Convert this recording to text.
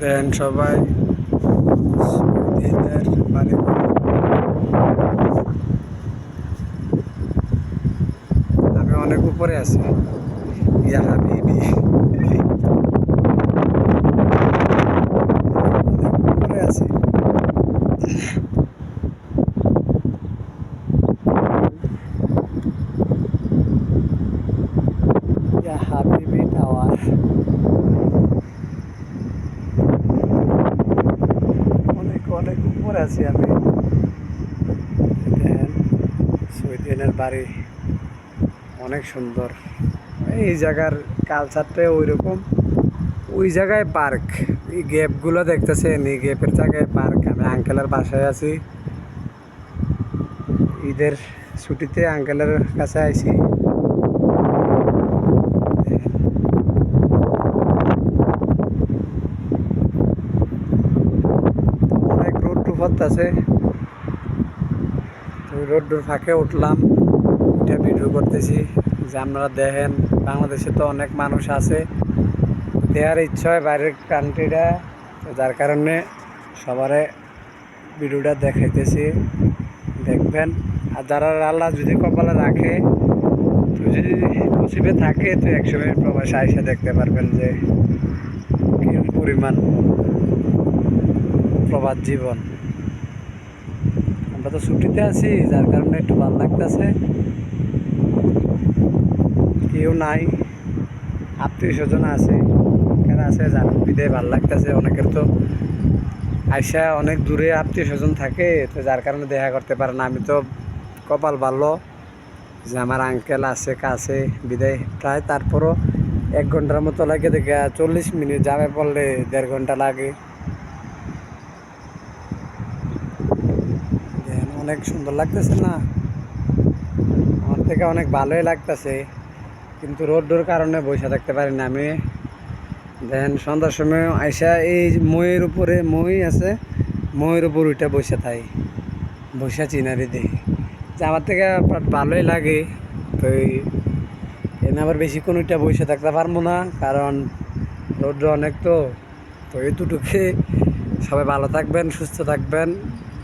দেন সবাই বাড়ি আমি অনেক উপরে আছি। ইয়া হাবিবি। উপরে আছি ইয়া হাবিবি টাওয়ার অনেক অনেক উপরে আছি আমি। দেখেন বাড়ি অনেক সুন্দর। এই জায়গার কালচারটা ওই রকম ওই জায়গায় পার্ক এই গ্যাপগুলো দেখতেছেন? এই গ্যাপের জায়গায় পার্ক আমি আঙ্কেলের বাসায় আছি। ঈদের ছুটিতে আঙ্কেলের কাছে আইছি দেখেন রোড আছে। তো রোডের ফাঁকে উঠলাম এটা ভিডিও করতেছি যে আপনারা দেখেন, বাংলাদেশে তো অনেক মানুষ আছে। দেওয়ার ইচ্ছা হয় বাইরের কান্ট্রিটা যার কারণে সবারে ভিডিওটা দেখাইতেছি। দেখবেন, আর যারা আল্লাহ যদি কপালে রাখে, তো যদি নসিবে থাকে, তো একসময় প্রবাসে আইসা দেখতে পারবেন যে কি পরিমাণ প্রবাদ জীবন। আমরা তো ছুটিতে আছি, যার কারণে একটু ভালো লাগতেছে। কেউ নাই, আত্মীয় স্বজন আছে কেন আছে জানো বিদে ভালো লাগতেছে, অনেকের তো আইসা অনেক দূরে আত্মীয় স্বজন থাকে, তো যার কারণে দেখা করতে পারে না। আমি তো কপাল ভালো যে আমার আঙ্কেল আছে, কাছে, বিদায় প্রায়, তারপরও এক ঘণ্টার মতো লাগে, দেখে চল্লিশ মিনিট যাবে পড়লে দেড় ঘণ্টা লাগে। অনেক সুন্দর লাগতেছে না? আমার থেকে অনেক ভালোই লাগতেছে, কিন্তু রোডের কারণে বসে থাকতে পারি না আমি। দেখেন, সন্ধ্যার সময় আইসা এই মইয়ের উপরে, মই আছে, মইয়ের উপর উঠে বসে থাই বসে চিনারি দেখি যে আমার থেকে ভালোই লাগে, তো এনে আবার বেশিক্ষণ উঠে বসে থাকতে পারব না, কারণ রোড অনেক তো তো এইটুকুকে সবাই ভালো থাকবেন, সুস্থ থাকবেন।